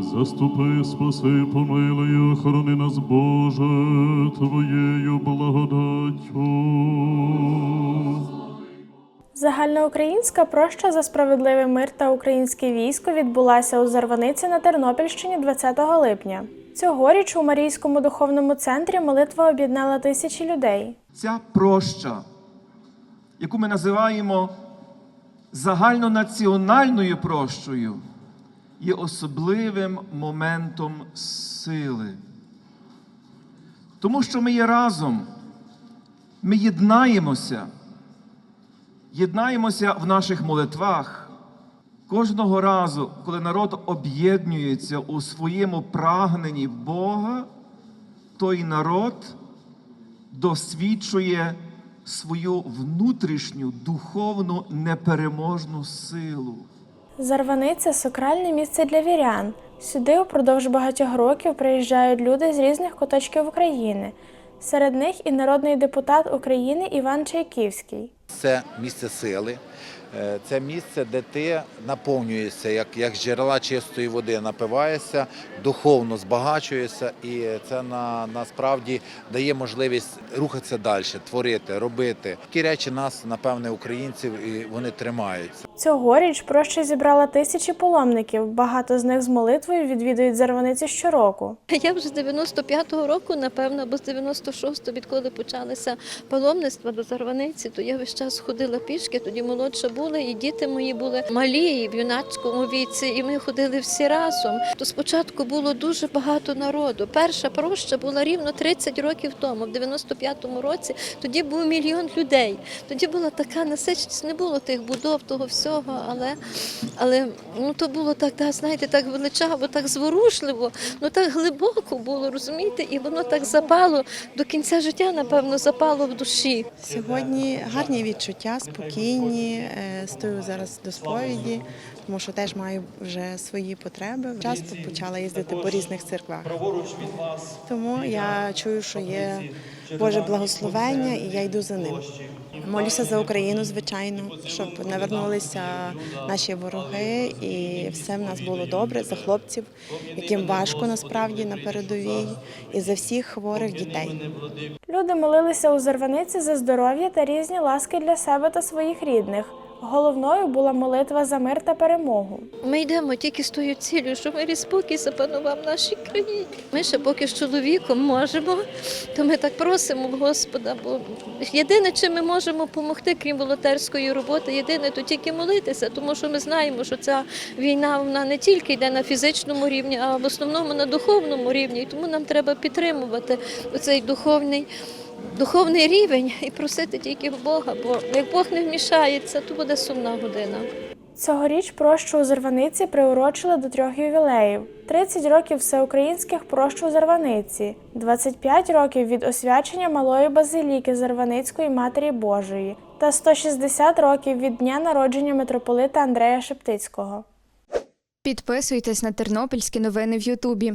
Заступи, спаси, помилуй, охорони нас, Боже, Твоєю благодаттю. Загальноукраїнська проща за справедливий мир та українське військо відбулася у Зарваниці на Тернопільщині 20 липня. Цьогоріч у Марійському духовному центрі молитва об'єднала тисячі людей. Ця проща, яку ми називаємо загальнонаціональною прощою, є особливим моментом сили. Тому що ми є разом, ми єднаємося, єднаємося в наших молитвах. Кожного разу, коли народ об'єднується у своєму прагненні Бога, той народ досвідчує свою внутрішню духовну непереможну силу. Зарваниця сакральне місце для вірян. Сюди упродовж багатьох років приїжджають люди з різних куточків України. Серед них і народний депутат України Іван Чайківський. Це місце сили, е, це місце, де ти наповнюєшся, як, як джерела чистої води, напиваєшся, духовно збагачуєшся, і це на, насправді дає можливість рухатися далі, творити, робити. Такі речі нас, напевне, українців, і вони тримаються. Цьогоріч проща зібрала тисячі паломників. Багато з них з молитвою відвідують Зарваниці щороку. Я вже з 95-го року, напевно, або з 96-го, відколи почалися паломництва до Зарваниці, то я весь час ходила пішки, тоді молодша була, і діти мої були малі і в юнацькому віці, і ми ходили всі разом. То спочатку було дуже багато народу. Перша проща була рівно 30 років тому, в 95-му році. Тоді був мільйон людей. Тоді була така насиченість, не було тих будов, того всього, але, але ну, то було так, да, знаєте, так величаво, так зворушливо, ну так глибоко було, розумієте, і воно так запало до кінця життя, напевно, запало в душі. Сьогодні гарні відчуття, спокійні. Е, Стою зараз до сповіді, тому що теж маю вже свої потреби. Часто почала їздити по різних церквах. Тому я чую, що є Боже благословення, і я йду за ним. Молюся за Україну, звичайно, щоб не вернулися наші вороги, і все в нас було добре за хлопців, яким важко насправді на передовій, і за всіх хворих дітей. Люди молилися у Зарваниці за здоров'я та різні ласки для себе та своїх рідних. Головною була молитва за мир та перемогу. Ми йдемо тільки з тою цілею, що мир і спокій запанував нашій країні. Ми ще поки з чоловіком можемо, то ми так просимо Господа. Бо єдине, чим ми можемо допомогти, крім волонтерської роботи, єдине то тільки молитися, тому що ми знаємо, що ця війна вона не тільки йде на фізичному рівні, а в основному на духовному рівні. І тому нам треба підтримувати цей духовний. Духовний рівень і просити тільки в Бога, бо як Бог не вмішається, то буде сумна година. Цьогоріч прощу у Зарваниці приурочили до трьох ювілеїв: 30 років всеукраїнських прощ у Зарваниці, 25 років від освячення малої базиліки Зарваницької Матері Божої та 160 років від дня народження митрополита Андрея Шептицького. Підписуйтесь на тернопільські новини в Ютубі.